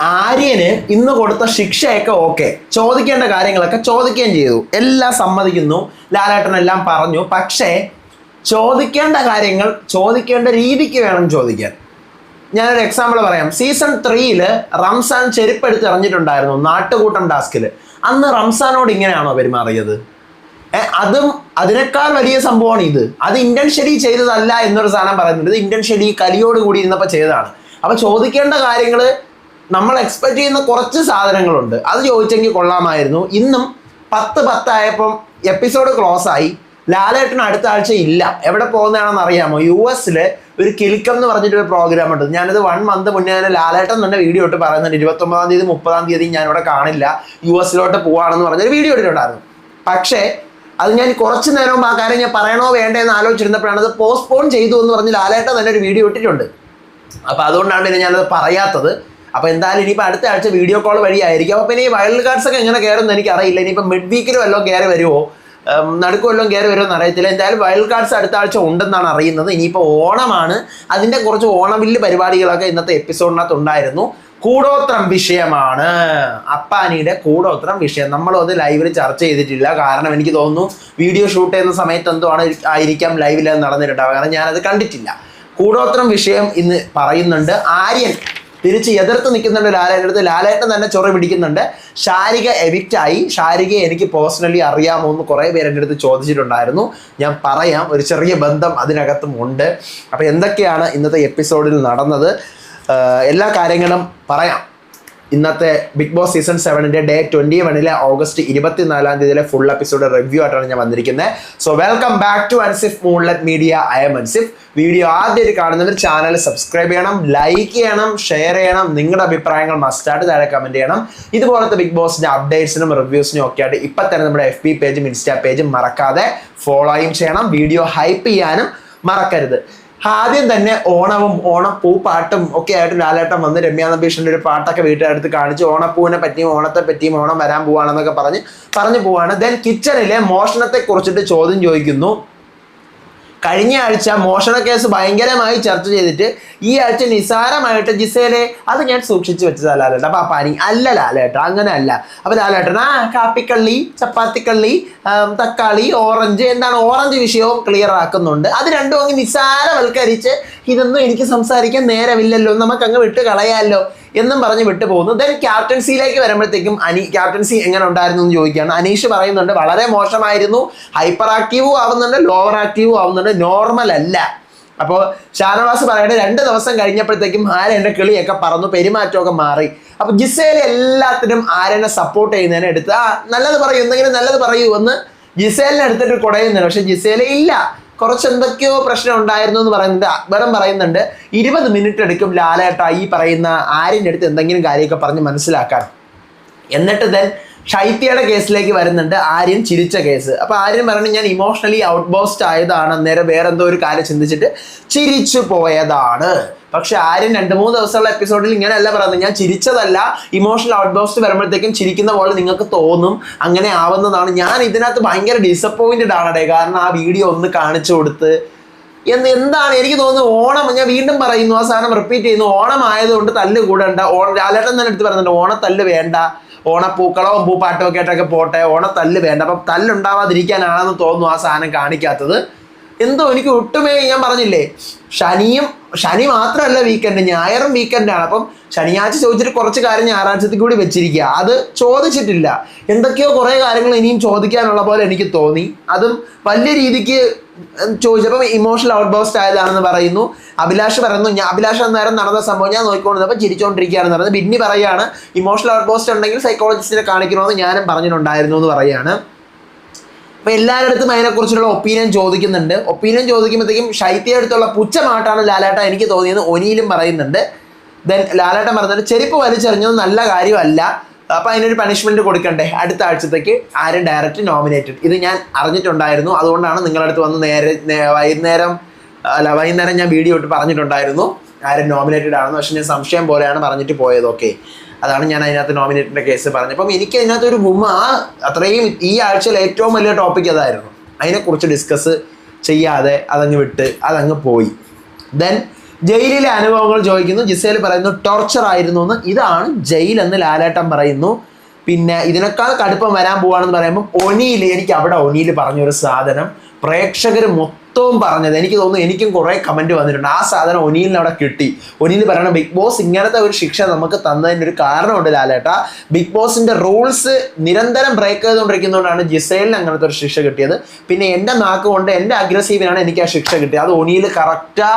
ആര്യന് ഇന്ന് കൊടുത്ത ശിക്ഷയൊക്കെ ഓക്കെ. ചോദിക്കേണ്ട കാര്യങ്ങളൊക്കെ ചോദിക്കുകയും ചെയ്തു. എല്ലാം സമ്മതിക്കുന്നു. ലാലേട്ടനെല്ലാം പറഞ്ഞു. പക്ഷേ ചോദിക്കേണ്ട കാര്യങ്ങൾ ചോദിക്കേണ്ട രീതിക്ക് വേണം ചോദിക്കാൻ. ഞാനൊരു എക്സാമ്പിൾ പറയാം. സീസൺ ത്രീയിൽ റംസാൻ ചെരുപ്പെടുത്ത് എറിഞ്ഞിട്ടുണ്ടായിരുന്നു നാട്ടുകൂട്ടം ടാസ്കിൽ അന്ന് റംസാനോട് ഇങ്ങനെയാണോ പെരുമാറിയത്? അതും അതിനേക്കാൾ വലിയ സംഭവമാണ് ഇത്. അത് ഇന്റൻഷ്യലി ചെയ്തതല്ല എന്നൊരു സാധനം പറയുന്നുണ്ട്. ഇത് ഇന്റൻഷ്യലി കലിയോട് കൂടി ഇരുന്നപ്പോൾ ചെയ്തതാണ്. അപ്പൊ ചോദിക്കേണ്ട കാര്യങ്ങൾ നമ്മൾ എക്സ്പെക്ട് ചെയ്യുന്ന കുറച്ച് സാധനങ്ങളുണ്ട്. അത് ചോദിച്ചെങ്കിൽ കൊള്ളാമായിരുന്നു. ഇന്നും പത്ത് പത്തായപ്പം എപ്പിസോഡ് ക്ലോസ് ആയി. ലാലേട്ടൻ അടുത്ത ആഴ്ച ഇല്ല. എവിടെ പോകുന്നതാണെന്ന് അറിയാമോ? യു എസിൽ ഒരു കിൽക്കം എന്ന് പറഞ്ഞിട്ട് ഒരു പ്രോഗ്രാം ഉണ്ട്. ഞാനത് വൺ മന്ത് മുന്നേ തന്നെ ലാലേട്ടൻ തന്നെ വീഡിയോ ഇട്ട് പറയുന്നുണ്ട്. ഇരുപത്തൊമ്പതാം തീയതി മുപ്പതാം തീയതി ഞാൻ ഇവിടെ കാണില്ല. യു എസിലോട്ട് പോവാണെന്ന് പറഞ്ഞൊരു വീഡിയോ ഇട്ടിട്ടുണ്ടായിരുന്നു. പക്ഷേ അത് ഞാൻ കുറച്ച് നേരം ആ കാര്യം ഞാൻ പറയണോ വേണ്ടേ എന്ന് ആലോചിച്ചിരുന്നപ്പോഴാണ് അത് പോസ്റ്റ്പോൺ ചെയ്തു എന്ന് പറഞ്ഞ് ലാലേട്ടൻ തന്നെ ഒരു വീഡിയോ ഇട്ടിട്ടുണ്ട്. അപ്പോൾ അതുകൊണ്ടാണ് ഇനി ഞാനത് പറയാത്തത്. അപ്പൊ എന്തായാലും ഇനിയിപ്പോൾ അടുത്ത ആഴ്ച വീഡിയോ കോൾ വഴിയായിരിക്കും. അപ്പൊ പിന്നെ ഈ വൈൽഡ് കാർഡ്സ് ഒക്കെ എങ്ങനെ കയറുമെന്ന് എനിക്ക് അറിയില്ല ഇനിയിപ്പോൾ മിഡ് വീക്കിൽ വല്ലതും കയറി വരുമോ നടുക്ക് വല്ലതും കയറി വരുമോ എന്നറിയത്തില്ല എന്തായാലും വൈൽഡ് കാർഡ്സ് അടുത്ത ആഴ്ച ഉണ്ടെന്നാണ് അറിയുന്നത്. ഇനിയിപ്പോൾ ഓണമാണ്. അതിന്റെ കുറച്ച് ഓണവില്ല് പരിപാടികളൊക്കെ ഇന്നത്തെ എപ്പിസോഡിനകത്ത് ഉണ്ടായിരുന്നു. കൂടോത്രം വിഷയമാണ്. അപ്പാനിയുടെ കൂടോത്രം വിഷയം. നമ്മളും അത് ലൈവിൽ ചർച്ച ചെയ്തിട്ടില്ല. കാരണം എനിക്ക് തോന്നുന്നു വീഡിയോ ഷൂട്ട് ചെയ്യുന്ന സമയത്ത് എന്തോ ആണ് ആയിരിക്കാം ലൈവിൽ നടന്നിട്ടുണ്ടാവുക. കാരണം ഞാനത് കണ്ടിട്ടില്ല. കൂടോത്രം വിഷയം ഇന്ന് പറയുന്നുണ്ട്. ആര്യൻ തിരിച്ച് എതിർത്ത് നിൽക്കുന്നുണ്ട് ലാലേട്ടന്റെ അടുത്ത്. ലാലേട്ടൻ തന്നെ ചൊറ പിടിക്കുന്നുണ്ട്. ശാരിക എവിക്റ്റായി ശാരികയെ എനിക്ക് പേഴ്സണലി അറിയാമോ എന്ന് കുറേ പേര് എന്റെ അടുത്ത് ചോദിച്ചിട്ടുണ്ടായിരുന്നു. ഞാൻ പറയാം. ഒരു ചെറിയ ബന്ധം അതിനകത്തും ഉണ്ട്. അപ്പോൾ എന്തൊക്കെയാണ് ഇന്നത്തെ എപ്പിസോഡിൽ നടന്നത്? എല്ലാ കാര്യങ്ങളും പറയാം. ഇന്നത്തെ ബിഗ് ബോസ് സീസൺ സെവനിന്റെ ഡേ ട്വന്റി വണ്ണിലെ ഓഗസ്റ്റ് ഇരുപത്തിനാലാം തീയതിയിലെ ഫുൾ എപ്പിസോഡ് റിവ്യൂ ആയിട്ടാണ് ഞാൻ വന്നിരിക്കുന്നത് so welcome back to Ansif moonlight media I am Ansif video ആദ്യമായിട്ട് കാണുന്നവർ ചാനൽ സബ്സ്ക്രൈബ് ചെയ്യണം ലൈക്ക് ചെയ്യണം ഷെയർ ചെയ്യണം. നിങ്ങളുടെ അഭിപ്രായങ്ങൾ മസ്റ്റായിട്ട് താഴെ കമന്റ് ചെയ്യണം. ഇതുപോലത്തെ ബിഗ് ബോസിന്റെ അപ്ഡേറ്റ്സിനും റിവ്യൂസിനും ഒക്കെ ആയിട്ട് ഇപ്പൊ തന്നെ നമ്മുടെ എഫ് ബി പേജും ഇൻസ്റ്റാ പേജും മറക്കാതെ ഫോളോയും ചെയ്യണം. വീഡിയോ ഹൈപ്പ് ചെയ്യാനും മറക്കരുത്. ആദ്യം തന്നെ ഓണവും ഓണപ്പൂ പാട്ടും ഒക്കെ ആയിട്ട് ലാലേട്ടൻ വന്ന് രമ്യാ നമ്പീഷിന്റെ ഒരു പാട്ടൊക്കെ വീട്ടിലടുത്ത് കാണിച്ച് ഓണപ്പൂവിനെ പറ്റിയും ഓണത്തെ പറ്റിയും ഓണം വരാൻ പോവാണെന്നൊക്കെ പറഞ്ഞ് പറഞ്ഞു പോവാണ്. ദെൻ കിച്ചണിലെ മോഷണത്തെ കുറിച്ചിട്ട് ചോദ്യം ചോദിക്കുന്നു. കഴിഞ്ഞ ആഴ്ച മോഷണ കേസ് ഭയങ്കരമായി ചർച്ച ചെയ്തിട്ട് ഈ ആഴ്ച നിസാരമായിട്ട് ജിസേലെ അത് ഞാൻ സൂക്ഷിച്ചു വെച്ചതാ ലാലേട്ട പാപ്പാനി അല്ല ലാലേട്ട അങ്ങനെ അല്ല അപ്പൊ ലാലേട്ടൻ ആ കാപ്പിക്കള്ളി ചപ്പാത്തിക്കള്ളി തക്കാളി ഓറഞ്ച് എന്താണ് ഓറഞ്ച് വിഷയവും ക്ലിയർ ആക്കുന്നുണ്ട്. അത് രണ്ടും അങ്ങ് നിസാരവൽക്കരിച്ച് ഇതൊന്നും എനിക്ക് സംസാരിക്കാൻ നേരമില്ലല്ലോ. നമുക്ക് അങ്ങ് വിട്ട് കളയാമല്ലോ എന്നും പറഞ്ഞ് വിട്ടു പോകുന്നു ദെൻ ക്യാപ്റ്റൻസിയിലേക്ക് വരുമ്പോഴത്തേക്കും അനി ക്യാപ്റ്റൻസി എങ്ങനെ ഉണ്ടായിരുന്നു എന്ന് ചോദിക്കുകയാണ്. അനീഷ് പറയുന്നുണ്ട് വളരെ മോശമായിരുന്നു. ഹൈപ്പർ ആക്റ്റീവും ആവുന്നുണ്ട് ലോവർ ആക്റ്റീവും ആവുന്നുണ്ട്. നോർമൽ അല്ല. അപ്പോൾ ഷാനവാസ് പറയട്ടെ രണ്ട് ദിവസം കഴിഞ്ഞപ്പോഴത്തേക്കും ആരെ എന്റെ കിളിയൊക്കെ പറന്നു പെരുമാറ്റമൊക്കെ മാറി. അപ്പൊ ജിസേൽ എല്ലാത്തിനും ആരെന്നെ സപ്പോർട്ട് ചെയ്യുന്നതിനെ എടുത്ത് ആ നല്ലത് പറയൂ എന്തെങ്കിലും നല്ലത് പറയൂ എന്ന് ജിസേലിനെ എടുത്തിട്ട് കുടയുന്നുണ്ട്. പക്ഷെ ജിസേല ഇല്ല. കുറച്ച് എന്തൊക്കെയോ പ്രശ്നം ഉണ്ടായിരുന്നു എന്ന് പറയുന്നത് അക്ബരം പറയുന്നുണ്ട് ഇരുപത് മിനിറ്റ് എടുക്കും ലാലേട്ട ഈ പറയുന്ന ആരിന്റെ അടുത്ത് എന്തെങ്കിലും കാര്യമൊക്കെ പറഞ്ഞ് മനസ്സിലാക്കാൻ. എന്നിട്ട് ദെൻ ഷൈത്യയുടെ കേസിലേക്ക് വരുന്നുണ്ട് ആര്യൻ ചിരിച്ച കേസ്. അപ്പൊ ആര്യൻ പറഞ്ഞു ഞാൻ ഇമോഷണലി ഔട്ട് ബോസ്റ്റ് ആയതാണ്. അന്നേരം വേറെ എന്തോ ഒരു കാര്യം ചിന്തിച്ചിട്ട് ചിരിച്ചു പോയതാണ്. പക്ഷെ ആര്യൻ രണ്ട് മൂന്ന് ദിവസമുള്ള എപ്പിസോഡിൽ ഇങ്ങനെയല്ല പറയുന്നത്. ഞാൻ ചിരിച്ചതല്ല ഇമോഷണൽ ഔട്ട് ബോസ്റ്റ് വരുമ്പോഴത്തേക്കും ചിരിക്കുന്ന പോലെ നിങ്ങൾക്ക് തോന്നും. അങ്ങനെ ആവുന്നതാണ്. ഞാൻ ഇതിനകത്ത് ഭയങ്കര ഡിസപ്പോയിന്റഡ് ആണടേ. കാരണം ആ വീഡിയോ ഒന്ന് കാണിച്ചു കൊടുത്ത്. എന്ന് എന്താണ്? എനിക്ക് തോന്നുന്നത് ഓണം ഞാൻ വീണ്ടും പറയുന്നു ആ സാധനം റിപ്പീറ്റ് ചെയ്യുന്നു. ഓണം ആയതുകൊണ്ട് തല്ല് കൂടണ്ട. ഓണം ലാലേട്ടൻ തന്നെ എടുത്ത് പറയുന്നുണ്ട് ഓണത്തല്ല് വേണ്ട. ഓണപ്പൂക്കളവും പൂപ്പാട്ടും ഒക്കെ ആയിട്ടൊക്കെ പോട്ടെ ഓണത്തല്ല് വേണ്ട. അപ്പം തല്ലുണ്ടാവാതിരിക്കാനാണെന്ന് തോന്നുന്നു ആ സാധനം കാണിക്കാത്തത്. എന്തോ എനിക്ക് ഒട്ടുമേ ഞാൻ പറഞ്ഞില്ലേ? ശനിയും ശനി മാത്രമല്ല വീക്കെൻഡ് ഞായറും വീക്കെൻഡാണ് അപ്പം ശനിയാഴ്ച ചോദിച്ചിട്ട് കുറച്ച് കാര്യം ഞായറാഴ്ചത്തിൽ കൂടി വെച്ചിരിക്കുക. അത് ചോദിച്ചിട്ടില്ല. എന്തൊക്കെയോ കുറേ കാര്യങ്ങൾ ഇനിയും ചോദിക്കാനുള്ള പോലെ എനിക്ക് തോന്നി. അതും വലിയ രീതിക്ക് ചോദിച്ചപ്പം ഇമോഷണൽ ഔട്ട് ബോസ്റ്റ് ആയതാണെന്ന് പറയുന്നു. അഭിലാഷ് പറയുന്നു ഞാൻ അഭിലാഷ് അന്നേരം നടന്ന സംഭവം ഞാൻ നോക്കിക്കൊണ്ടിരുന്നപ്പോൾ ചിരിച്ചുകൊണ്ടിരിക്കുകയാണെന്ന് പറയുന്നത് ബിന്നി പറയാണ് ഇമോഷണൽ ഔട്ട് ബോസ്റ്റ് ഉണ്ടെങ്കിൽ സൈക്കോളജിസ്റ്റിനെ കാണിക്കണമെന്ന് ഞാനും പറഞ്ഞിട്ടുണ്ടായിരുന്നു എന്ന് പറയാണ് അപ്പം എല്ലാവരുടെ അതിനെക്കുറിച്ചുള്ള ഒപ്പീനിയൻ ചോദിക്കുന്നുണ്ട്. ഒപ്പീനിയൻ ചോദിക്കുമ്പോഴത്തേക്കും ശൈത്യ അടുത്തുള്ള പുച്ഛമായിട്ടാണ് ലാലേട്ട എനിക്ക് തോന്നിയത്. ഒനിയിലും പറയുന്നുണ്ട്. ദെൻ ലാലേട്ടൻ പറഞ്ഞിട്ട് ചെരുപ്പ് വലിച്ചെറിഞ്ഞത് നല്ല കാര്യമല്ല. അപ്പൊ അതിനൊരു പണിഷ്മെന്റ് കൊടുക്കണ്ടേ? അടുത്ത ആഴ്ചത്തേക്ക് ആരും ഡയറക്റ്റ് നോമിനേറ്റഡ് ഇത് ഞാൻ അറിഞ്ഞിട്ടുണ്ടായിരുന്നു. അതുകൊണ്ടാണ് നിങ്ങളടുത്ത് വന്ന് നേരെ വൈകുന്നേരം അല്ല വൈകുന്നേരം ഞാൻ വീഡിയോ ഇട്ട് പറഞ്ഞിട്ടുണ്ടായിരുന്നു. ആരും നോമിനേറ്റഡ് ആണെന്ന്. പക്ഷെ ഞാൻ സംശയം പോലെയാണ് പറഞ്ഞിട്ട് പോയത്. ഓക്കെ അതാണ് ഞാൻ അതിനകത്ത് നോമിനേറ്റിന്റെ കേസ് പറഞ്ഞത്. അപ്പം എനിക്ക് അതിനകത്ത് ഒരു ഗുമ അത്രയും ഈ ആഴ്ചയിൽ ഏറ്റവും വലിയ ടോപ്പിക് അതായിരുന്നു അതിനെക്കുറിച്ച് ഡിസ്കസ് ചെയ്യാതെ അതങ്ങ് വിട്ട് അതങ്ങ് പോയി. ദെൻ ജയിലിലെ അനുഭവങ്ങൾ ചോദിക്കുന്നു. ജിസേൽ പറയുന്നു ടോർച്ചർ ആയിരുന്നു എന്ന് ഇതാണ് ജയിൽ എന്ന് ലാലേട്ടൻ പറയുന്നു. പിന്നെ ഇതിനേക്കാൾ കടുപ്പം വരാൻ പോവാണെന്ന് പറയുമ്പോൾ ഒനിയിൽ എനിക്ക് അവിടെ ഒനിയിൽ പറഞ്ഞൊരു സാധനം. പ്രേക്ഷകർ മൊത്തവും പറഞ്ഞത്. എനിക്ക് തോന്നുന്നു എനിക്കും കുറേ കമന്റ് വന്നിട്ടുണ്ട്. ആ സാധനം ഒനിയിലിന് അവിടെ കിട്ടി. ഒനിയിൽ പറയണം ബിഗ് ബോസ് ഇങ്ങനത്തെ ഒരു ശിക്ഷ നമുക്ക് തന്നതിന്റെ ഒരു കാരണമുണ്ട് ലാലേട്ട. ബിഗ് ബോസിന്റെ റൂൾസ് നിരന്തരം ബ്രേക്ക് ചെയ്തുകൊണ്ടിരിക്കുന്നതുകൊണ്ടാണ് ജിസൈലിന് അങ്ങനത്തെ ഒരു ശിക്ഷ കിട്ടിയത്. പിന്നെ എന്റെ നാക്ക് കൊണ്ട് എന്റെ അഗ്രസീവിനാണ് എനിക്ക് ആ ശിക്ഷ കിട്ടിയത്. അത് ഒനിയിൽ കറക്റ്റാ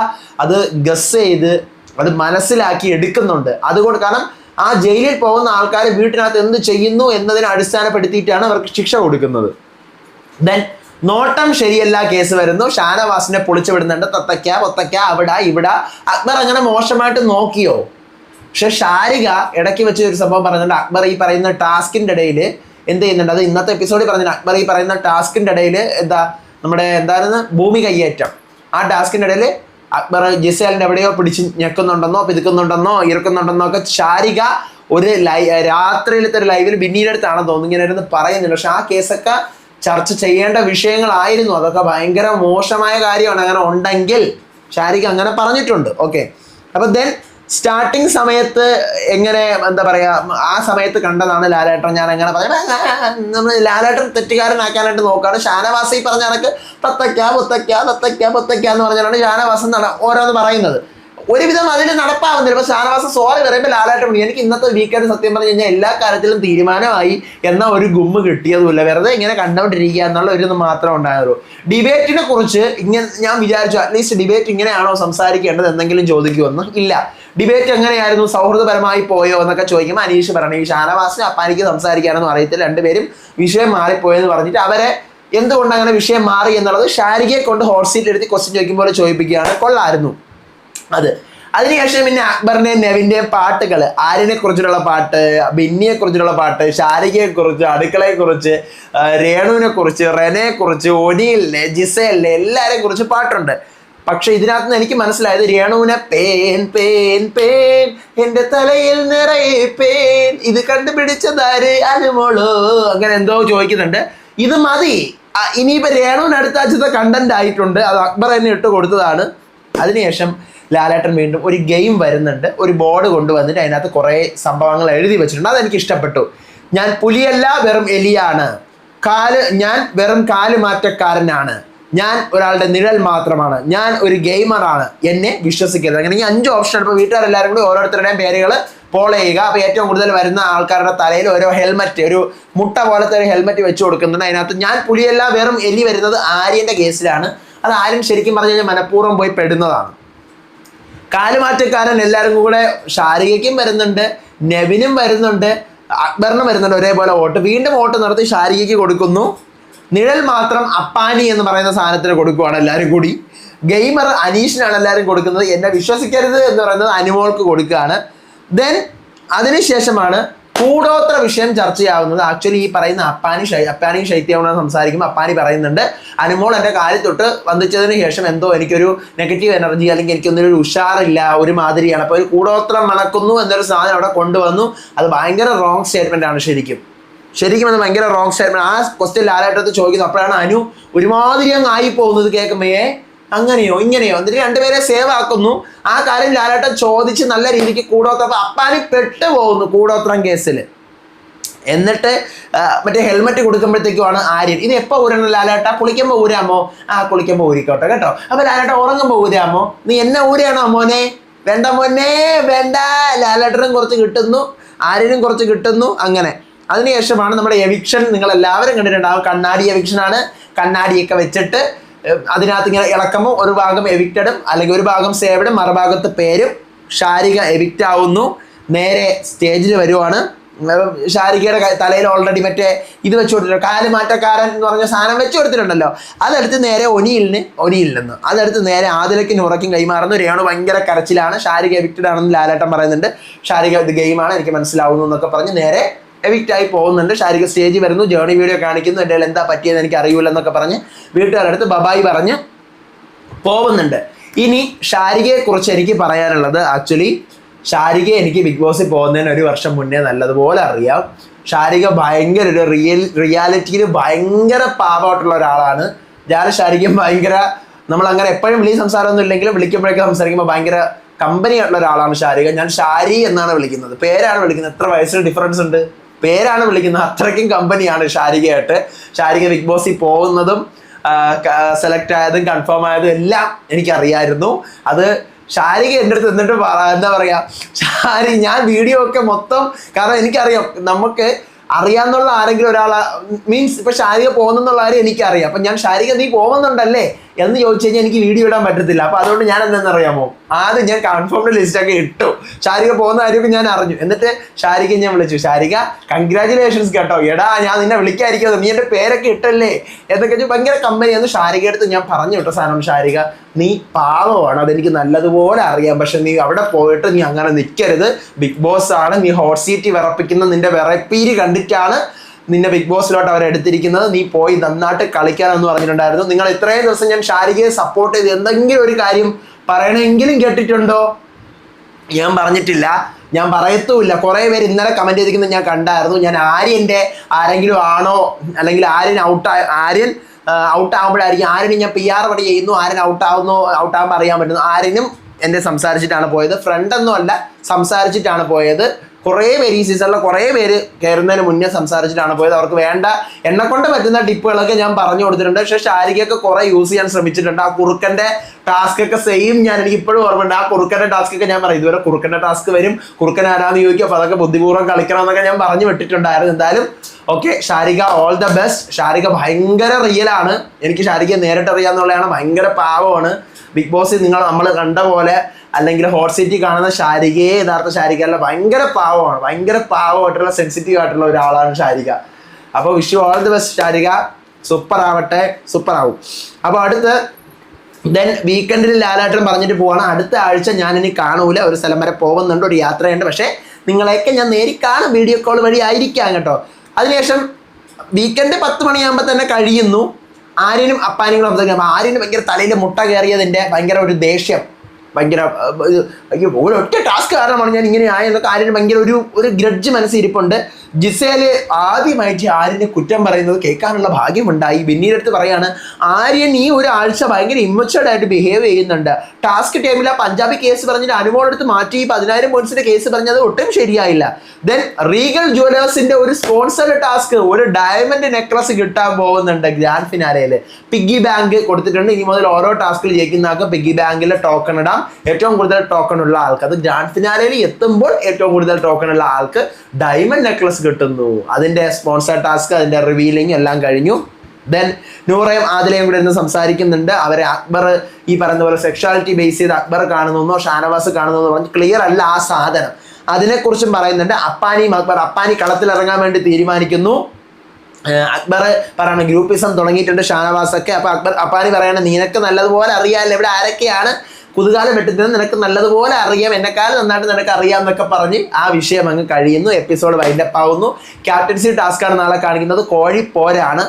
അത് ഗസ് ചെയ്ത് അത് മനസ്സിലാക്കി എടുക്കുന്നുണ്ട്. അതുകൊണ്ട് കാരണം ആ ജയിലിൽ പോകുന്ന ആൾക്കാർ വീട്ടിനകത്ത് എന്ത് ചെയ്യുന്നു എന്നതിനെ അടിസ്ഥാനപ്പെടുത്തിയിട്ടാണ് അവർക്ക് ശിക്ഷ കൊടുക്കുന്നത്. ദെൻ നോട്ടം ശരിയല്ല കേസ് വരുന്നു. ഷാനവാസിനെ പൊളിച്ചു വിടുന്നുണ്ട് തത്തയ്ക്ക ഒത്തയ്ക്ക അവിടെ ഇവിടെ. അക്ബർ അങ്ങനെ മോശമായിട്ട് നോക്കിയോ? പക്ഷെ ഷാരിക ഇടയ്ക്ക് വെച്ച് ഒരു സംഭവം പറഞ്ഞിട്ടുണ്ട്. അക്ബർ ഈ പറയുന്ന ടാസ്കിന്റെ ഇടയിൽ എന്ത് ചെയ്യുന്നുണ്ട്? അത് ഇന്നത്തെ എപ്പിസോഡിൽ പറഞ്ഞിട്ടുണ്ട്. അക്ബർ ഈ പറയുന്ന ടാസ്കിന്റെ ഇടയിൽ എന്താ നമ്മുടെ എന്തായിരുന്നു? ഭൂമി കയ്യേറ്റം. ആ ടാസ്കിന്റെ ഇടയിൽ അക്ബർ ജിസേലിന്റെ എവിടെയോ പിടിച്ച് ഞെക്കുന്നുണ്ടെന്നോ പിതുക്കുന്നുണ്ടെന്നോ ഇറക്കുന്നുണ്ടെന്നോ ഒക്കെ ഷാരിക ഒരു ലൈ രാത്രിയിലത്തെ ഒരു ലൈവിൽ ബിന്നീന്റെ അടുത്താണെന്ന് തോന്നുന്നു. ഇങ്ങനെ ഇരുന്ന് പറയുന്നുണ്ട്. പക്ഷെ ആ കേസൊക്കെ ചർച്ച ചെയ്യേണ്ട വിഷയങ്ങളായിരുന്നു. അതൊക്കെ ഭയങ്കര മോശമായ കാര്യമാണ് അങ്ങനെ ഉണ്ടെങ്കിൽ ഷാരിക അങ്ങനെ പറഞ്ഞിട്ടുണ്ട്. ഓക്കെ അപ്പൊ ദെൻ സ്റ്റാർട്ടിങ് സമയത്ത് എങ്ങനെ എന്താ പറയാ ആ സമയത്ത് കണ്ടതാണ് ലാലേട്ടൻ ഞാൻ എങ്ങനെ പറഞ്ഞു ലാലേട്ടൻ തെറ്റുകാരനാക്കാനായിട്ട് നോക്കുകയാണ് ഷാനവാസി പറഞ്ഞ കണക്ക് തത്തയ്ക്ക പുത്തക്ക തത്തയ്ക്ക പൊത്തയ്ക്ക എന്ന് പറഞ്ഞാണ് ഷാനവാസം എന്നാണ് ഓരോന്ന് പറയുന്നത്. ഒരുവിധം അതിന് നടപ്പാവുന്നില്ല. ഇപ്പൊ ഷാനവാസ് സോറി പറയുമ്പോൾ ലാലായിട്ട് വിളി എനിക്ക് ഇന്നത്തെ വീക്കെൻഡ് സത്യം പറഞ്ഞു കഴിഞ്ഞാൽ എല്ലാ കാര്യത്തിലും തീരുമാനമായി എന്ന ഒരു ഗുമ്മ് കിട്ടിയതുമില്ല. വെറുതെ ഇങ്ങനെ കണ്ടുകൊണ്ടിരിക്കുക എന്നുള്ള ഒരു മാത്രം ഉണ്ടായുള്ളൂ. ഡിബേറ്റിനെ കുറിച്ച് ഇങ്ങനെ ഞാൻ വിചാരിച്ചു അറ്റ്ലീസ്റ്റ് ഡിബേറ്റ് ഇങ്ങനെയാണോ സംസാരിക്കേണ്ടത് എന്തെങ്കിലും ചോദിക്കുമെന്ന്. ഇല്ല. ഡിബേറ്റ് എങ്ങനെയായിരുന്നു? സൗഹൃദപരമായി പോയോ എന്നൊക്കെ ചോദിക്കുമ്പോൾ അനീഷ് പറഞ്ഞു ഈ ഷാനവാസിന് അപ്പാനിക്ക് സംസാരിക്കാനൊന്നും അറിയത്തില്ല. രണ്ടുപേരും വിഷയം മാറിപ്പോയെന്ന് പറഞ്ഞിട്ട് അവരെ എന്തുകൊണ്ട് അങ്ങനെ വിഷയം മാറി എന്നുള്ളത് ഷാരികയെ കൊണ്ട് ഹോട്ട് സീറ്റിലെടുത്ത് ക്വസ്റ്റ്യൻ ചോദിക്കുമ്പോൾ ചോദിപ്പിക്കുകയാണ്. കൊള്ളായിരുന്നു അത്. അതിനുശേഷം പിന്നെ അക്ബറിന്റെ നെവിന്റെയും പാട്ടുകൾ ആര്യനെ കുറിച്ചിട്ടുള്ള പാട്ട് ബിന്നിയെ കുറിച്ചുള്ള പാട്ട് ഷാരികയെ കുറിച്ച് അടുക്കളയെ കുറിച്ച് രേണുവിനെ കുറിച്ച് റെനെ കുറിച്ച് ഒനിയിലിനെ ജിസേലിനെ എല്ലാരെ കുറിച്ച് പാട്ടുണ്ട്. പക്ഷെ ഇതിനകത്ത് നിന്ന് എനിക്ക് മനസ്സിലായത് രേണുവിനെ പേൻ പേൻ പേൻ എന്റെ തലയിൽ നിറയെ പേൻ. ഇത് കണ്ടുപിടിച്ചതാര്? അനുമോളോ? അങ്ങനെ എന്തോ ചോദിക്കുന്നുണ്ട്. ഇത് മതി. ഇനിയിപ്പോ രേണുവിന് അടുത്ത ആഴ്ചത്തെ കണ്ടന്റ് ആയിട്ടുണ്ട്. അത് അക്ബർ തന്നെ ഇട്ട് കൊടുത്തതാണ്. അതിനുശേഷം ലാലേട്ടൻ വീണ്ടും ഒരു ഗെയിം വരുന്നുണ്ട്. ഒരു ബോർഡ് കൊണ്ടുവന്നിട്ട് അതിനകത്ത് കുറേ സംഭവങ്ങൾ എഴുതി വെച്ചിട്ടുണ്ട്. അതെനിക്ക് ഇഷ്ടപ്പെട്ടു. ഞാൻ പുലിയല്ല വെറും എലിയാണ്. കാൽ ഞാൻ വെറും കാൽ മാറ്റക്കാരനാണ് ഞാൻ ഒരാളുടെ നിഴൽ മാത്രമാണ്. ഞാൻ ഒരു ഗെയിമറാണ് എന്നെ വിശ്വസിക്കരുത്. അങ്ങനെ ഈ അഞ്ച് ഓപ്ഷൻ ഇപ്പോൾ വീട്ടുകാരെല്ലാവരും കൂടി ഓരോരുത്തരുടെയും പേരുകൾ പോൾ ചെയ്യുക. അപ്പോൾ ഏറ്റവും കൂടുതൽ വരുന്ന ആൾക്കാരുടെ തലയിൽ ഓരോ ഹെൽമറ്റ് ഒരു മുട്ട പോലത്തെ ഒരു ഹെൽമറ്റ് വെച്ച് കൊടുക്കുന്നുണ്ട്. അതിനകത്ത് ഞാൻ പുലിയല്ല വെറും എലി വരുന്നത് ആര്യന്റെ കേസിലാണ് അത് ആരും ശരിക്കും പറഞ്ഞു കഴിഞ്ഞാൽ മനഃപൂർവം പോയി പെടുന്നതാണ്. കാലുമാറ്റക്കാരൻ എല്ലാവർക്കും കൂടെ ഷാരികയ്ക്കും വരുന്നുണ്ട് നെവിനും വരുന്നുണ്ട് അക്ബറിനും വരുന്നുണ്ട് ഒരേപോലെ വോട്ട്. വീണ്ടും വോട്ട് നടത്തി ഷാരികയ്ക്ക് കൊടുക്കുന്നു. നിഴൽ മാത്രം അപ്പാനി എന്ന് പറയുന്ന സാധനത്തിന് കൊടുക്കുവാണ് എല്ലാവരും കൂടി. ഗെയിമർ അനീഷിനാണ് എല്ലാവരും കൊടുക്കുന്നത്. എന്നെ വിശ്വസിക്കരുത് എന്ന് പറയുന്നത് അനുമോൾക്ക് കൊടുക്കുകയാണ്. ദെൻ അതിനുശേഷമാണ് കൂടോത്ര വിഷയം ചർച്ചയാവുന്നത് ആക്ച്വലി ഈ പറയുന്ന അപ്പാനി ഷൈ അപ്പാനി ശൈത്യമാണ് സംസാരിക്കുമ്പോൾ അപ്പാനി പറയുന്നുണ്ട്. അനുമോൾ എന്റെ കാലിൽ തൊട്ട് വന്നിച്ചതിന് ശേഷം എന്തോ എനിക്കൊരു നെഗറ്റീവ് എനർജി അല്ലെങ്കിൽ എനിക്കൊന്നൊരു ഉഷാറില്ല ഒരു മാതിരിയാണ് അപ്പോൾ ഒരു കൂടോത്രം മണക്കുന്നു എന്നൊരു സാധനം അവിടെ കൊണ്ടുവന്നു. അത് ഭയങ്കര റോങ് സ്റ്റേറ്റ്മെന്റ് ആണ് ശരിക്കും. ശരിക്കും അത് ഭയങ്കര റോങ് സ്റ്റേറ്റ്മെന്റ് ആ ക്വസ്റ്റ്യൻ ലാലായിട്ടത്ത് ചോദിക്കുന്നു. അപ്പോഴാണ് അനു ഒരുമാതിരി അങ്ങ് ആയി പോകുന്നത് കേൾക്കുമ്പോഴേ അങ്ങനെയോ ഇങ്ങനെയോ? എന്നിട്ട് രണ്ടുപേരെ സേവ് ആക്കുന്നു. ആ കാര്യം ലാലേട്ടൻ ചോദിച്ച് നല്ല രീതിക്ക് കൂടോത്രം അപ്പാനി പെട്ടു പോകുന്നു കൂടോത്രം കേസിൽ എന്നിട്ട് മറ്റേ ഹെൽമെറ്റ് കൊടുക്കുമ്പോഴത്തേക്കുമാണ് ആര്യൻ. ഇത് എപ്പോൾ ഊരണം ലാലേട്ട? കുളിക്കുമ്പോൾ ഊരാമോ? ആ കുളിക്കുമ്പോൾ ഊരിക്കോട്ടെ കേട്ടോ. അപ്പൊ ലാലേട്ട ഉറങ്ങുമ്പോൾ ഊരാമോ? നീ എന്നെ ഊരാണോ മോനെ? വേണ്ട മോനെ വേണ്ട. ലാലേട്ടനും കുറച്ച് കിട്ടുന്നു. ആര്യനും കുറച്ച് കിട്ടുന്നു. അങ്ങനെ. അതിനുശേഷമാണ് നമ്മുടെ എവിക്ഷൻ നിങ്ങൾ എല്ലാവരും കണ്ടിട്ടുണ്ടാവും കണ്ണാടി എവിക്ഷനാണ് കണ്ണാടിയൊക്കെ വെച്ചിട്ട് അതിനകത്ത് ഇങ്ങനെ ഇളക്കുമ്പോൾ ഒരു ഭാഗം എവിക്റ്റഡും അല്ലെങ്കിൽ ഒരു ഭാഗം സേവഡും മറുഭാഗത്ത് പേരും ഷാരിക എവിക്റ്റ് ആവുന്നു. നേരെ സ്റ്റേജിൽ വരുവാണ്. ഷാരികയുടെ തലയിൽ ഓൾറെഡി മറ്റേ ഇത് വെച്ച് കൊടുത്തിട്ടുണ്ട്. കാൽ മാറ്റക്കാരൻ എന്ന് പറഞ്ഞ സാധനം വെച്ച് കൊടുത്തിട്ടുണ്ടല്ലോ. അതെടുത്ത് നേരെ ഒനിയിലിന് ഒനിയില്ലെന്ന് അതെടുത്ത് നേരെ ആദിലയ്ക്ക് നുറയ്ക്കും കൈമാറുന്നു. രേണു ഭയങ്കര കരച്ചിലാണ്. ഷാരിക എവിക്റ്റഡ് ആണെന്ന് ലാലേട്ടൻ പറയുന്നുണ്ട്. ഷാരിക ഇത് ഗെയിമാണ് എനിക്ക് മനസ്സിലാവുന്നു എന്നൊക്കെ പറഞ്ഞ് നേരെ എവിക്റ്റ് ആയി പോകുന്നുണ്ട്. ശാരീരിക സ്റ്റേജിൽ വരുന്നു. ജേണി വീഡിയോ കാണിക്കുന്നു. എന്റെ എന്താ പറ്റിയെന്ന് എനിക്ക് അറിയില്ല എന്നൊക്കെ പറഞ്ഞ് വീട്ടുകാരുടെ അടുത്ത് ബബായി പറഞ്ഞ് പോകുന്നുണ്ട്. ഇനി ഷാരികയെ കുറിച്ച് എനിക്ക് പറയാനുള്ളത് ആക്ച്വലി ഷാരിക എനിക്ക് ബിഗ് ബോസിൽ പോകുന്നതിന് ഒരു വർഷം മുന്നേ നല്ലതുപോലെ അറിയാം. ഷാരിക ഭയങ്കര ഒരു റിയൽ റിയാലിറ്റിയിൽ ഭയങ്കര പാവമായിട്ടുള്ള ഒരാളാണ്. ഞാൻ ഷാരികയും ഭയങ്കര നമ്മൾ അങ്ങനെ എപ്പോഴും വിളി സംസാരമൊന്നും ഇല്ലെങ്കിലും വിളിക്കുമ്പോഴൊക്കെ സംസാരിക്കുമ്പോൾ ഭയങ്കര കമ്പനി ആയിട്ടുള്ള ഒരാളാണ് ഷാരിക ഞാൻ ഷാരി എന്നാണ് വിളിക്കുന്നത്. പേരാണ് വിളിക്കുന്നത്. എത്ര വയസ്സിന് ഡിഫറൻസ് ഉണ്ട്? പേരാണ് വിളിക്കുന്നത്. അത്രയ്ക്കും കമ്പനിയാണ് ഷാരികയായിട്ട്. ഷാരിക ബിഗ് ബോസിൽ പോകുന്നതും സെലക്ട് ആയതും കൺഫേം ആയതും എല്ലാം എനിക്കറിയായിരുന്നു. അത് ഷാരിക എന്റെ അടുത്ത് എന്നിട്ട് എന്താ പറയുക ഷാരി ഞാൻ വീഡിയോ ഒക്കെ മൊത്തം കാരണം എനിക്കറിയാം നമുക്ക് അറിയാന്നുള്ള ആരെങ്കിലും ഒരാളാ മീൻസ് ഇപ്പൊ ഷാരിക പോകുന്നുള്ള കാര്യം എനിക്കറിയാം. അപ്പൊ ഞാൻ ഷാരിക നീ പോകുന്നുണ്ടല്ലേ? എന്ന് ചോദിച്ചു കഴിഞ്ഞാൽ എനിക്ക് വീഡിയോ ഇടാൻ പറ്റത്തില്ല. അപ്പൊ അതുകൊണ്ട് ഞാൻ എന്താണെന്ന് അറിയാമോ? ആദ്യം ഞാൻ കൺഫേംഡ് ലിസ്റ്റ് ഒക്കെ ഇട്ടു. ഷാരിക പോകുന്ന കാര്യമൊക്കെ ഞാൻ അറിഞ്ഞു. എന്നിട്ട് ഷാരിക ഞാൻ വിളിച്ചു. ഷാരിക കൺഗ്രാചുലേഷൻസ് കേട്ടോ. എടാ ഞാൻ നിന്നെ വിളിക്കാതിരിക്കുന്നത് നീ എന്റെ പേരൊക്കെ ഇട്ടല്ലേ? എന്നൊക്കെ ഭയങ്കര കമ്പനി എന്ന് ഷാരിക അടുത്ത് ഞാൻ പറഞ്ഞു വിട്ട സാധനം. ഷാരിക നീ പാവമാണ്. അതെനിക്ക് നല്ലതുപോലെ അറിയാം. പക്ഷെ നീ അവിടെ പോയിട്ട് നീ അങ്ങനെ നിൽക്കരുത് ബിഗ് ബോസ് ആണ്. നീ ഹോട്ട് സീറ്റ് വിറപ്പിക്കുന്ന നിന്റെ വിറപ്പീര് കണ്ടിട്ടാണ് നിന്നെ ബിഗ് ബോസിലോട്ട് അവർ എടുത്തിരിക്കുന്നത്. നീ പോയി നന്നായിട്ട് കളിക്കാനെന്ന് പറഞ്ഞിട്ടുണ്ടായിരുന്നു. നിങ്ങൾ ഇത്രയും ദിവസം ഞാൻ ഷാരികയെ സപ്പോർട്ട് ചെയ്ത് എന്തെങ്കിലും ഒരു കാര്യം പറയണമെങ്കിലും കേട്ടിട്ടുണ്ടോ? ഞാൻ പറഞ്ഞിട്ടില്ല. ഞാൻ പറയത്തുമില്ല. കുറേ പേര് ഇന്നലെ കമന്റ് ചെയ്തിരിക്കുന്നത് ഞാൻ കണ്ടായിരുന്നു. ഞാൻ ആര്യന്റെ ആരെങ്കിലും ആണോ? അല്ലെങ്കിൽ ആര്യൻ ഔട്ട് ആര്യൻ ഔട്ട് ആകുമ്പോഴായിരിക്കും ആര്യന് ഞാൻ പി ആർ പണി ചെയ്യുന്നു. ആര്യൻ ഔട്ട് ആവുന്നു. ഔട്ട് ആകുമ്പോൾ അറിയാൻ പറ്റുന്നു. ആര്യനും എന്നെ സംസാരിച്ചിട്ടാണ് പോയത്. ഫ്രണ്ട് ഒന്നും അല്ല. സംസാരിച്ചിട്ടാണ് പോയത്. കുറേ പേര് ഈ സീസണിലെ കുറേ പേര് കയറുന്നതിന് മുന്നേ സംസാരിച്ചിട്ടാണ് പോയത്. അവർക്ക് വേണ്ട എന്നെ കൊണ്ട് പറ്റുന്ന ടിപ്പുകളൊക്കെ ഞാൻ പറഞ്ഞു കൊടുത്തിട്ടുണ്ട്. പക്ഷേ ഷാരികയൊക്കെ കുറേ യൂസ് ചെയ്യാൻ ശ്രമിച്ചിട്ടുണ്ട്. ആ കുറുക്കന്റെ ടാസ്ക് ഒക്കെ സെയിം ഞാൻ എനിക്ക് ഇപ്പോഴും ഓർമ്മയുണ്ട്. ആ കുറുക്കന്റെ ടാസ്ക് ഒക്കെ ഞാൻ പറയും ഇതുവരെ കുറുക്കന്റെ ടാസ്ക് വരും. കുറുക്കൻ ആരാന്ന് ചോദിക്കും. അപ്പോൾ അതൊക്കെ ബുദ്ധിപൂർവം കളിക്കണം എന്നൊക്കെ ഞാൻ പറഞ്ഞു വിട്ടിട്ടുണ്ടായിരുന്നു. എന്തായാലും okay Sharika all the best Sharika ഭയങ്കര റിയലാണ് എനിക്ക് ഷാരികയെ നേരിട്ട് അറിയാന്നുള്ളതാണ് ഭയങ്കര പാവമാണ്. ബിഗ് ബോസിൽ നിങ്ങൾ നമ്മൾ കണ്ട പോലെ അല്ലെങ്കിൽ ഹോട്ട് സിറ്റി കാണുന്ന ഷാരികയെ യഥാർത്ഥ ശാരിക അല്ല ഭയങ്കര പാവമാണ്. ഭയങ്കര പാവമായിട്ടുള്ള സെൻസിറ്റീവ് ആയിട്ടുള്ള ഒരാളാണ് ഷാരിക അപ്പോൾ wish you all the best Sharika super ആവട്ടെ സൂപ്പർ ആവും. അപ്പോൾ അടുത്ത് ദെൻ വീക്കെൻഡിൽ ലാലാട്ടൻ പറഞ്ഞിട്ട് പോവാണ്. അടുത്ത ആഴ്ച ഞാൻ ഇനി കാണൂല ഒരു സ്ഥലം വരെ പോകുന്നുണ്ട് ഒരു യാത്രയുണ്ട്. പക്ഷേ നിങ്ങളെയൊക്കെ ഞാൻ നേരി കാണും വീഡിയോ കോൾ വഴി ആയിരിക്കാം കേട്ടോ. അതിനുശേഷം വീക്കെൻഡ് പത്ത് മണിയാകുമ്പോൾ തന്നെ കഴിയുന്നു. ആര്യനും അപ്പാനികളും സംസാരിക്കും ആര്യന് ഭയങ്കര തലയിൽ മുട്ട കയറിയതിന്റെ ഭയങ്കര ഒരു ദേഷ്യം. ഭയങ്കര അഹ്, ഇത് അയ്യോ ഒരു ഒറ്റ ടാസ്ക് കാരണമാണ് ഞാൻ ഇങ്ങനെ ആയെന്നൊക്കെ ആര്യന് ഭയങ്കര ഒരു ഒരു ഗ്രഡ്ജ് മനസ്സിരിപ്പുണ്ട്. ജിസേൽ ആദ്യമായിട്ട് ആര്യനെ കുറ്റം പറയുന്നത് കേൾക്കാനുള്ള ഭാഗ്യമുണ്ടായി. പിന്നീട് അടുത്ത് പറയാണ് ആര്യൻ ഈ ഒരാഴ്ച ഭയങ്കര ആയിട്ട് ബിഹേവ് ചെയ്യുന്നുണ്ട്. ടാസ്ക് ടൈമിൽ ആ പഞ്ചാബി കേസ് പറഞ്ഞിട്ട് അനുഭവം എടുത്ത് മാറ്റി. പതിനായിരം പോയിന്റ്സിന്റെ കേസ് പറഞ്ഞത് ഒട്ടും ശരിയായില്ല. ദെൻ റീഗൽ ജ്വല്ലേഴ്സിന്റെ ഒരു സ്പോൺസർഡ് ടാസ്ക് ഒരു ഡയമണ്ട് നെക്ലസ് കിട്ടാൻ പോകുന്നുണ്ട് ഗ്രാൻഡ് ഫിനാലയിൽ പിഗ്ഗി ബാങ്ക് കൊടുത്തിട്ടുണ്ട്. ഇനി മുതൽ ഓരോ ടാസ്കിൽ ജയിക്കുന്ന ആൾക്ക് പിഗ്ഗി ബാങ്കിലെ ടോക്കൺ ഇടാം. ഏറ്റവും കൂടുതൽ ടോക്കൺ ഉള്ള ആൾക്ക്. അത് ഗ്രാൻഡ് ഫിനാലയിൽ എത്തുമ്പോൾ ഏറ്റവും കൂടുതൽ ടോക്കൺ ഉള്ള ആൾക്ക് ഡയമണ്ട് നെക്ലസ് കിട്ടുന്നു. അതിന്റെ സ്പോൺസർ ടാസ്ക് അതിന്റെ റിവീലിംഗ് എല്ലാം കഴിഞ്ഞു. ദെൻ നൂറയും ആദിലയും കൂടെ ഇരുന്ന് സംസാരിക്കുന്നുണ്ട്. അവരെ അക്ബർ ഈ പറയുന്ന പോലെ സെക്ഷുവാലിറ്റി ബേസ് ചെയ്ത് അക്ബർ കാണുന്നോ ഷാനവാസ് കാണുന്നോ പറഞ്ഞ് ക്ലിയർ അല്ല ആ സാധനം. അതിനെക്കുറിച്ചും പറയുന്നുണ്ട്. അപ്പാനിയും അക്ബർ അപ്പാനി കളത്തിലിറങ്ങാൻ വേണ്ടി തീരുമാനിക്കുന്നു. അക്ബർ പറയണം ഗ്രൂപ്പിസം തുടങ്ങിയിട്ടുണ്ട് ഷാനവാസ് ഒക്കെ അപ്പൊ അക്ബർ അപ്പാനി പറയണം നിനക്ക് നല്ലതുപോലെ അറിയാമല്ലോ ഇവിടെ ആരൊക്കെയാണ്? കുതുകാലം വെട്ടുന്നത് നിനക്ക് നല്ലതുപോലെ അറിയാം. എന്നെക്കാളും നന്നായിട്ട് നിനക്ക് അറിയാം എന്നൊക്കെ പറഞ്ഞ് ആ വിഷയം അങ്ങ് കഴിയുന്നു. എപ്പിസോഡ് വൈൻഡ് അപ്പ് ആവുന്നു ക്യാപ്റ്റൻസി ടാസ്ക്കാണ് നാളെ കാണിക്കുന്നത്. കോഴി പോരാണ്.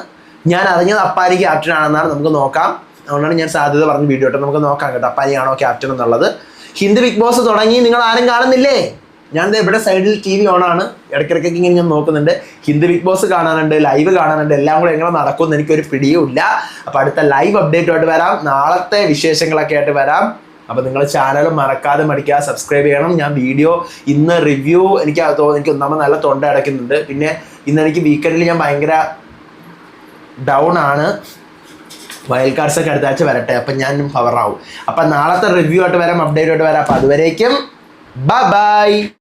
ഞാൻ അറിഞ്ഞത് അപ്പാരി ക്യാപ്റ്റൻ ആണെന്നാണ്. നമുക്ക് നോക്കാം. അതുകൊണ്ടാണ് ഞാൻ സാധ്യത പറഞ്ഞ് വീഡിയോ നമുക്ക് നോക്കാം കേട്ടോ അപ്പാനിയാണോ ക്യാപ്റ്റൻ എന്നുള്ളത്. ഹിന്ദി ബിഗ് ബോസ് തുടങ്ങി. നിങ്ങൾ ആരും കാണുന്നില്ലേ? ഞാൻ ഇവിടെ സൈഡിൽ ടി വി ഓണാണ് ഇടയ്ക്കിടയ്ക്കൊക്കെ ഇങ്ങനെ ഞാൻ നോക്കുന്നുണ്ട്. ഹിന്ദി ബിഗ് ബോസ് കാണാനുണ്ട് ലൈവ് കാണാനുണ്ട്. എല്ലാം കൂടെ എങ്ങനെ നടക്കുമെന്ന് എനിക്കൊരു പിടിയുമില്ല അപ്പോൾ അടുത്ത ലൈവ് അപ്ഡേറ്റുമായിട്ട് വരാം. നാളത്തെ വിശേഷങ്ങളൊക്കെ ആയിട്ട് വരാം. അപ്പോൾ നിങ്ങൾ ചാനൽ മറക്കാതെ മടിക്കുക സബ്സ്ക്രൈബ് ചെയ്യണം. ഞാൻ വീഡിയോ ഇന്ന് റിവ്യൂ എനിക്ക് എനിക്ക് ഒന്നാമത് നല്ല തൊണ്ട അടയ്ക്കുന്നുണ്ട്. പിന്നെ ഇന്ന് എനിക്ക് വീക്കെൻഡിൽ ഞാൻ ഭയങ്കര ഡൗൺ ആണ്. വൈൽഡ് കാർഡ്സ് ഒക്കെ ആഴ്ച വരട്ടെ. അപ്പം ഞാൻ പവറാവും അപ്പം നാളത്തെ റിവ്യൂ ആയിട്ട് വരാം അപ്ഡേറ്റ് ആയിട്ട് വരാം. അപ്പം അതുവരേക്കും ബൈ ബൈ